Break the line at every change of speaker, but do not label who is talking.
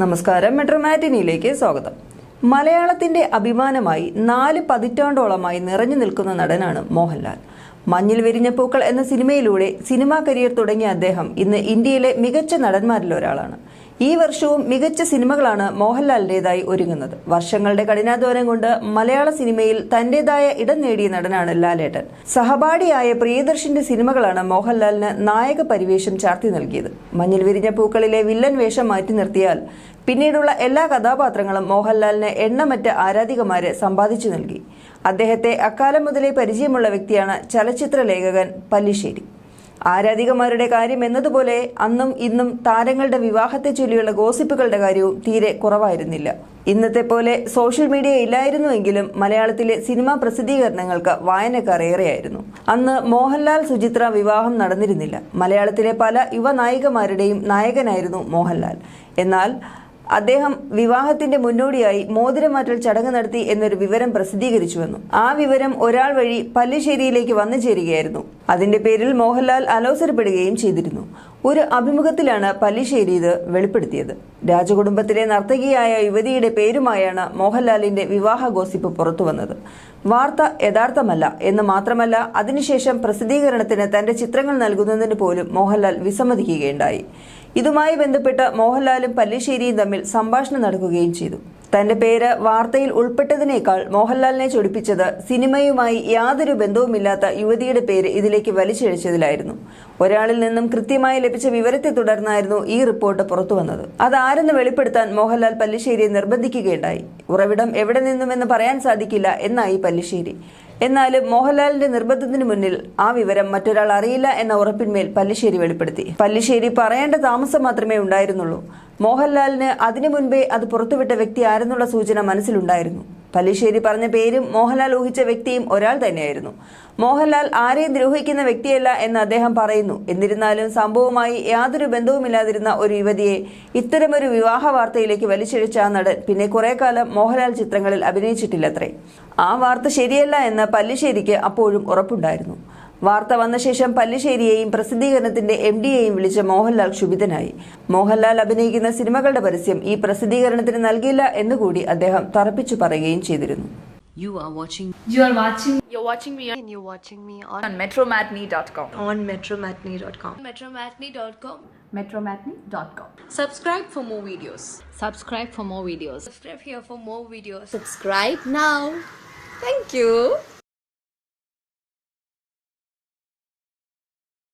നമസ്കാരം. മെട്രോമാറ്റിനിയിലേക്ക് സ്വാഗതം. മലയാളത്തിന്റെ അഭിമാനമായി നാല് പതിറ്റാണ്ടോളമായി നിറഞ്ഞു നിൽക്കുന്ന നടനാണ് മോഹൻലാൽ. മഞ്ഞിൽ വിരിഞ്ഞ പൂക്കൾ എന്ന സിനിമയിലൂടെ സിനിമാ കരിയർ തുടങ്ങിയ അദ്ദേഹം ഇന്ന് ഇന്ത്യയിലെ മികച്ച നടന്മാരിൽ ഒരാളാണ്. ഈ വർഷവും മികച്ച സിനിമകളാണ് മോഹൻലാലിന്റേതായി ഒരുങ്ങുന്നത്. വർഷങ്ങളുടെ കഠിനാധ്വാനം കൊണ്ട് മലയാള സിനിമയിൽ തന്റേതായ ഇടം നേടിയ നടനാണ് ലാലേട്ടൻ. സഹപാഠിയായ പ്രിയദർശന്റെ സിനിമകളാണ് മോഹൻലാലിന് നായക പരിവേഷം ചാർത്തി നൽകിയത്. മഞ്ഞിൽ വിരിഞ്ഞ പൂക്കളിലെ വില്ലൻ വേഷം മാറ്റി നിർത്തിയാൽ പിന്നീടുള്ള എല്ലാ കഥാപാത്രങ്ങളും മോഹൻലാലിന് എണ്ണമറ്റ ആരാധികമാരെ സമ്പാദിച്ചു നൽകി. അദ്ദേഹത്തെ അക്കാലം മുതലേ പരിചയമുള്ള വ്യക്തിയാണ് ചലച്ചിത്ര ലേഖകൻ പല്ലിശ്ശേരി. ആരാധികമാരുടെ കാര്യം എന്നതുപോലെ അന്നും ഇന്നും താരങ്ങളുടെ വിവാഹത്തെ ചൊല്ലിയുള്ള ഗോസിപ്പുകളുടെ കാര്യവും തീരെ കുറവായിരുന്നില്ല. ഇന്നത്തെ പോലെ സോഷ്യൽ മീഡിയ ഇല്ലായിരുന്നുവെങ്കിലും മലയാളത്തിലെ സിനിമാ പ്രസിദ്ധീകരണങ്ങൾക്ക് വായനക്കാർ ഏറെയായിരുന്നു. അന്ന് മോഹൻലാൽ സുചിത്ര വിവാഹം നടന്നിരുന്നില്ല. മലയാളത്തിലെ പല യുവ നായികമാരുടെയും നായകനായിരുന്നു മോഹൻലാൽ. എന്നാൽ അദ്ദേഹം വിവാഹത്തിന്റെ മുന്നോടിയായി മോതിരമാറ്റൽ ചടങ്ങ് നടത്തി എന്നൊരു വിവരം പ്രസിദ്ധീകരിച്ചുവെന്നു ആ വിവരം ഒരാൾ വഴി പല്ലിശ്ശേരിയിലേക്ക് വന്നു ചേരുകയായിരുന്നു. അതിന്റെ പേരിൽ മോഹൻലാൽ അലോസരപ്പെടുകയും ചെയ്തിരുന്നു. ഒരു അഭിമുഖത്തിലാണ് പല്ലിശ്ശേരി ഇത് വെളിപ്പെടുത്തിയത്. രാജകുടുംബത്തിലെ നർത്തകിയായ യുവതിയുടെ പേരുമായാണ് മോഹൻലാലിന്റെ വിവാഹ ഗോസിപ്പ് പുറത്തുവന്നത്. വാർത്ത യഥാർത്ഥമല്ല എന്ന് മാത്രമല്ല അതിനുശേഷം പ്രസിദ്ധീകരണത്തിന് തന്റെ ചിത്രങ്ങൾ നൽകുന്നതിന് പോലും മോഹൻലാൽ വിസമ്മതിക്കുകയുണ്ടായി. ഇതുമായി ബന്ധപ്പെട്ട് മോഹൻലാലും പല്ലിശ്ശേരിയും തമ്മിൽ സംഭാഷണം നടക്കുകയും ചെയ്തു. തന്റെ പേര് വാർത്തയിൽ ഉൾപ്പെട്ടതിനേക്കാൾ മോഹൻലാലിനെ ചൊടിപ്പിച്ചത് സിനിമയുമായി യാതൊരു ബന്ധവുമില്ലാത്ത യുവതിയുടെ പേര് ഇതിലേക്ക് വലിച്ചിഴച്ചതിലായിരുന്നു. ഒരാളിൽ നിന്നും കൃത്യമായി ലഭിച്ച വിവരത്തെ തുടർന്നായിരുന്നു ഈ റിപ്പോർട്ട് പുറത്തുവന്നത് അതാരെന്ന് വെളിപ്പെടുത്താൻ മോഹൻലാൽ പല്ലിശ്ശേരിയെ നിർബന്ധിക്കുകയുണ്ടായി. ഉറവിടം എവിടെ നിന്നുമെന്ന് പറയാൻ സാധിക്കില്ല എന്നായി പല്ലിശ്ശേരി. എന്നാലും മോഹൻലാലിന്റെ നിർബന്ധത്തിന് മുന്നിൽ ആ വിവരം മറ്റൊരാൾ അറിയില്ല എന്ന ഉറപ്പിന്മേൽ പല്ലിശ്ശേരി വെളിപ്പെടുത്തി. പല്ലിശ്ശേരി പറയേണ്ട താമസം മാത്രമേ ഉണ്ടായിരുന്നുള്ളൂ. മോഹൻലാലിന് അതിനു മുൻപേ അത് പുറത്തുവിട്ട വ്യക്തി ആരെന്നുള്ള സൂചന മനസ്സിലുണ്ടായിരുന്നു. പല്ലിശ്ശേരി പറഞ്ഞ പേരും മോഹൻലാൽ ഊഹിച്ച വ്യക്തിയും ഒരാൾ തന്നെയായിരുന്നു. മോഹൻലാൽ ആരെയും ദ്രോഹിക്കുന്ന വ്യക്തിയല്ല എന്ന് അദ്ദേഹം പറയുന്നു. എന്നിരുന്നാലും സംഭവവുമായി യാതൊരു ബന്ധവുമില്ലാതിരുന്ന ഒരു യുവതിയെ ഇത്തരമൊരു വിവാഹ വാർത്തയിലേക്ക് വലിച്ചിഴച്ച നടൻ പിന്നെ കുറെ കാലം മോഹൻലാൽ ചിത്രങ്ങളിൽ അഭിനയിച്ചിട്ടില്ലത്രേ. ആ വാർത്ത ശരിയല്ല എന്ന് പല്ലിശ്ശേരിക്ക് അപ്പോഴും ഉറപ്പുണ്ടായിരുന്നു. വാർത്ത വന്ന ശേഷം പല്ലിശ്ശേരിയെയും പ്രസിദ്ധീകരണത്തിന്റെ എം ഡിയെയും വിളിച്ച മോഹൻലാൽ ക്ഷുഭിതനായി മോഹൻലാൽ അഭിനയിക്കുന്ന സിനിമകളുടെ പരസ്യം ഈ പ്രസിദ്ധീകരണത്തിന് നൽകില്ല എന്നുകൂടി അദ്ദേഹം തറപ്പിച്ചു പറയുകയും ചെയ്തിരുന്നു
You are watching
You are watching
You're watching me and you're watching me on,
on metromatney.com.
on metromatney.com.
Metromatney.com. Metromatney.com.
Subscribe for more videos.
subscribe for more videos.
Subscribe here for more videos.
Subscribe now. Thank you.